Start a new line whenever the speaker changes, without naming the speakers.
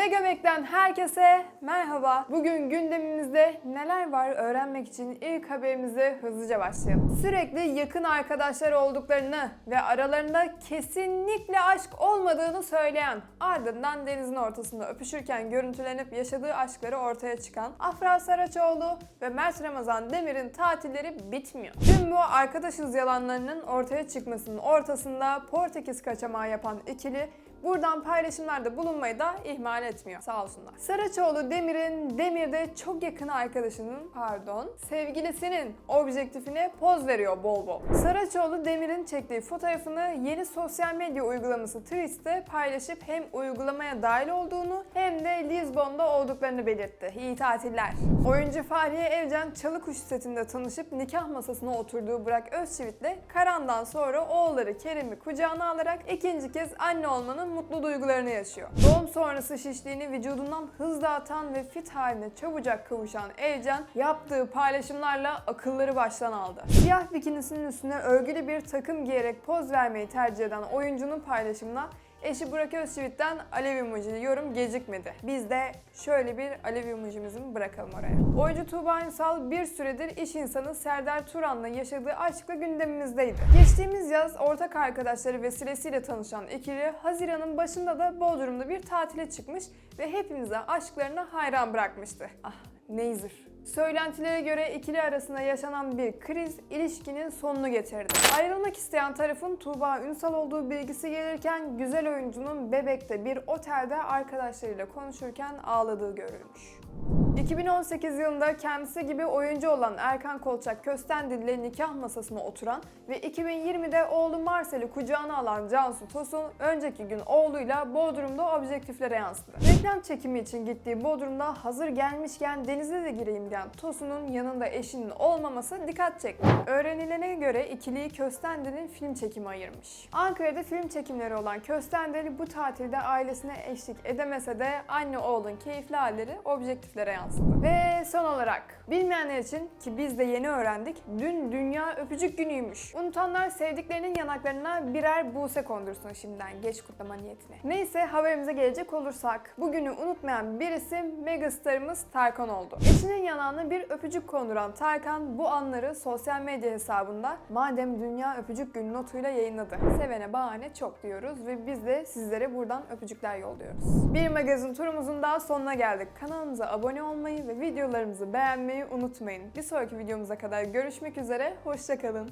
Megabek'ten herkese merhaba. Bugün gündemimizde neler var öğrenmek için ilk haberimize hızlıca başlayalım. Sürekli yakın arkadaşlar olduklarını ve aralarında kesinlikle aşk olmadığını söyleyen, ardından denizin ortasında öpüşürken görüntülenip yaşadığı aşkları ortaya çıkan Afra Saraçoğlu ve Mert Ramazan Demir'in tatilleri bitmiyor. Tüm bu arkadaşız yalanlarının ortaya çıkmasının ortasında Portekiz kaçamağı yapan ikili Buradan paylaşımlarda bulunmayı da ihmal etmiyor. Sağ olsunlar. Saraçoğlu Demir'in Demir'de çok yakın arkadaşının, pardon, sevgilisinin objektifine poz veriyor bol bol. Saraçoğlu Demir'in çektiği fotoğrafını yeni sosyal medya uygulaması Threads'te paylaşıp hem uygulamaya dahil olduğunu hem de Lizbon'da olduklarını belirtti. İyi tatiller. Oyuncu Fahriye Evcen Çalıkuş setinde tanışıp nikah masasına oturduğu Burak Özçivit'le Karan'dan sonra oğulları Kerim'i kucağına alarak ikinci kez anne olmanın mutlu duygularını yaşıyor. Doğum sonrası şişliğini vücudundan hızla atan ve fit haline çabucak kavuşan Evcen yaptığı paylaşımlarla akılları baştan aldı. Siyah bikinisinin üstüne örgülü bir takım giyerek poz vermeyi tercih eden oyuncunun paylaşımına Eşi Burak Özçivit'ten alev emojili yorum gecikmedi. Biz de şöyle bir alev emojimizi mi bırakalım oraya. Oyuncu Tuğba Ünsal bir süredir iş insanı Serdar Turan'la yaşadığı aşkla gündemimizdeydi. Geçtiğimiz yaz ortak arkadaşları vesilesiyle tanışan ikili Haziran'ın başında da Bodrum'da bir tatile çıkmış ve hepimize aşklarına hayran bırakmıştı. Ah neyzir. Söylentilere göre ikili arasında yaşanan bir kriz ilişkinin sonunu getirdi. Ayrılmak isteyen tarafın Tuğba Ünsal olduğu bilgisi gelirken güzel oyuncunun Bebek'te bir otelde arkadaşlarıyla konuşurken ağladığı görülmüş. 2018 yılında kendisi gibi oyuncu olan Erkan Kolçak Köstendil ile nikah masasına oturan ve 2020'de oğlu Marcel'i kucağına alan Cansu Tosun önceki gün oğluyla Bodrum'da objektiflere yansıdı. Reklam çekimi için gittiği Bodrum'da hazır gelmişken denize de gireyim diyen Tosun'un yanında eşinin olmaması dikkat çekti. Öğrenilene göre ikiliyi Köstendil'in film çekimi ayırmış. Ankara'da film çekimleri olan Köstendil bu tatilde ailesine eşlik edemese de anne oğlun keyifli halleri objektiflere yansıdı. Ve son olarak bilmeyenler için ki biz de yeni öğrendik dün Dünya Öpücük Günü'ymüş. Unutanlar sevdiklerinin yanaklarına birer buse kondursun şimdiden geç kutlama niyetine. Neyse haberimize gelecek olursak bugünü unutmayan bir isim megastarımız Tarkan oldu. Eşinin yanağına bir öpücük konduran Tarkan bu anları sosyal medya hesabında madem Dünya Öpücük Günü notuyla yayınladı. Sevene bahane çok diyoruz ve biz de sizlere buradan öpücükler yolluyoruz. Bir magazin turumuzun daha sonuna geldik. Kanalımıza abone olmayı ve videolarımızı beğenmeyi unutmayın. Bir sonraki videomuza kadar görüşmek üzere, hoşçakalın.